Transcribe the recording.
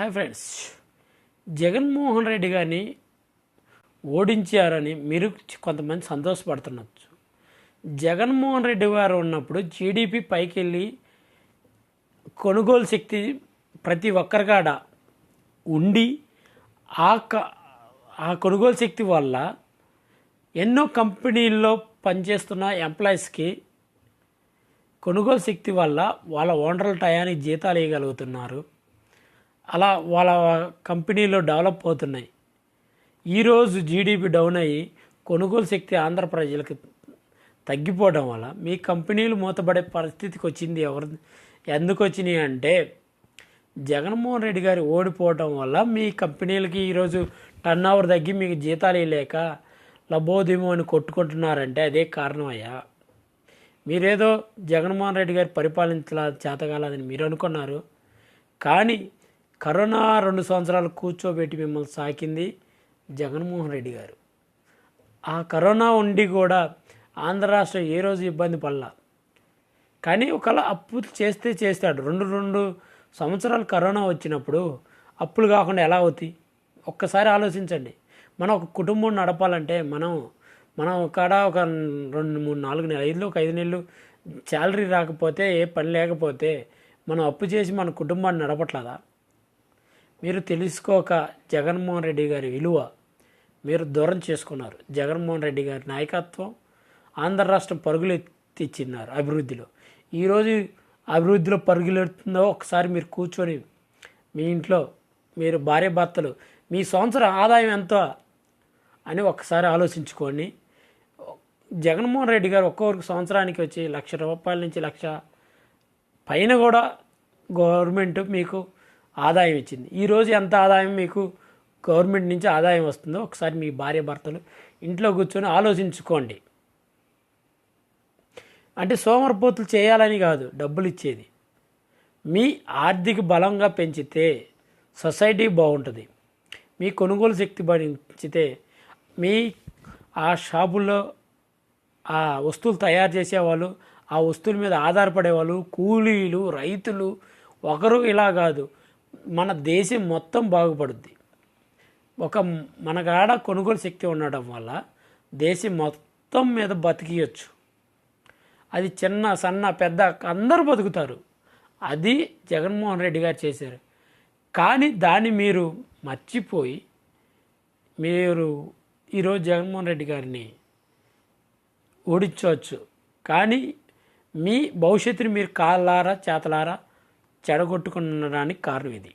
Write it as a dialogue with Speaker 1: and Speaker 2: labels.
Speaker 1: Hi friends. Jaganmohan Reddy గారిని ఓడించారని మీరు కొంతమంది సంతోషపడుతున్నచ్చు. జగన్మోహన్ రెడ్డి గారు ఉన్నప్పుడు జీడిపి పైకి వెళ్ళి కొనుగోలు శక్తి ప్రతి ఒక్కరికాడ ఉండి ఆ క ఆ కొనుగోలు శక్తి వల్ల ఎన్నో కంపెనీల్లో పనిచేస్తున్న ఎంప్లాయీస్కి కొనుగోలు శక్తి వల్ల వాళ్ళ ఓనర్ల టయానికి జీతాలు వేయగలుగుతున్నారు అలా వాళ్ళ కంపెనీలో డెవలప్ అవుతున్నాయి ఈరోజు జీడిపి డౌన్ అయ్యి కొనుగోలు శక్తి ఆంధ్ర ప్రజలకు తగ్గిపోవడం వల్ల మీ కంపెనీలు మూతపడే పరిస్థితికి వచ్చింది ఎవరు? ఎందుకు వచ్చినాయి అంటే జగన్మోహన్ రెడ్డి గారు ఓడిపోవడం వల్ల మీ కంపెనీలకి ఈరోజు టర్న్ ఓవర్ తగ్గి మీకు జీతాలు లేక లబోదిమో అని కొట్టుకుంటున్నారంటే అదే కారణమయ్యా. మీరేదో జగన్మోహన్ రెడ్డి గారు పరిపాలించాల చేతగాలని మీరు అనుకున్నారు. కానీ కరోనా రెండు సంవత్సరాలు కూర్చోబెట్టి మిమ్మల్ని సాకింది జగన్మోహన్ రెడ్డి గారు. ఆ కరోనా ఉండి కూడా ఆంధ్ర రాష్ట్రం ఏ రోజు ఇబ్బంది పడలా. కానీ ఒకవేళ అప్పు చేస్తే చేస్తాడు. రెండు రెండు సంవత్సరాలు కరోనా వచ్చినప్పుడు అప్పులు కాకుండా ఎలా అవుతాయి? ఒక్కసారి ఆలోచించండి. మనం ఒక కుటుంబం నడపాలంటే మనం మనం కాడ ఒక రెండు మూడు నాలుగు నెలలు ఐదులో ఒక ఐదు నెలలు శాలరీ రాకపోతే ఏ పని లేకపోతే మనం అప్పు చేసి మన కుటుంబాన్ని నడపట్లేదా? మీరు తెలుసుకోక జగన్మోహన్ రెడ్డి గారి విలువ మీరు దూరం చేసుకున్నారు. జగన్మోహన్ రెడ్డి గారి నాయకత్వం ఆంధ్ర రాష్ట్రం పరుగులు తెచ్చిన్నారు అభివృద్ధిలో. ఈరోజు అభివృద్ధిలో పరుగులెడుతుందో ఒకసారి మీరు కూర్చొని మీ ఇంట్లో మీరు భార్య భర్తలు మీ సంవత్సరం ఆదాయం ఎంతో అని ఒకసారి ఆలోచించుకోండి. జగన్మోహన్ రెడ్డి గారు ఒక్కొక్కరికి సంవత్సరానికి వచ్చి లక్ష రూపాయల నుంచి లక్ష పైన కూడా గవర్నమెంట్ మీకు ఆదాయం ఇచ్చింది. ఈరోజు ఎంత ఆదాయం మీకు గవర్నమెంట్ నుంచి ఆదాయం వస్తుందో ఒకసారి మీ భార్య భర్తలు ఇంట్లో కూర్చొని ఆలోచించుకోండి. అంటే సోమరిపోతులు చేయాలని కాదు డబ్బులు ఇచ్చేది. మీ ఆర్థిక బలంగా పెంచితే సొసైటీ బాగుంటుంది. మీ కొనుగోలు శక్తి పెంచితే మీ ఆ షాపుల్లో ఆ వస్తువులు తయారు చేసేవాళ్ళు ఆ వస్తువుల మీద ఆధారపడేవాళ్ళు కూలీలు రైతులు ఒకరు ఇలా కాదు. మన దేశం మొత్తం బాగుపడుద్ది. ఒక మనకాడ కొనుగోలు శక్తి ఉండడం వల్ల దేశం మొత్తం మీద బతికియచ్చు. అది చిన్న సన్న పెద్ద అందరూ బతుకుతారు. అది జగన్మోహన్ రెడ్డి గారు చేశారు. కానీ దాన్ని మీరు మర్చిపోయి మీరు ఈరోజు జగన్మోహన్ రెడ్డి గారిని ఓడించవచ్చు. కానీ మీ భవిష్యత్తుని మీరు కాళ్ళారా చేతలారా చెడగొట్టుకునడానికి కారణం ఇది.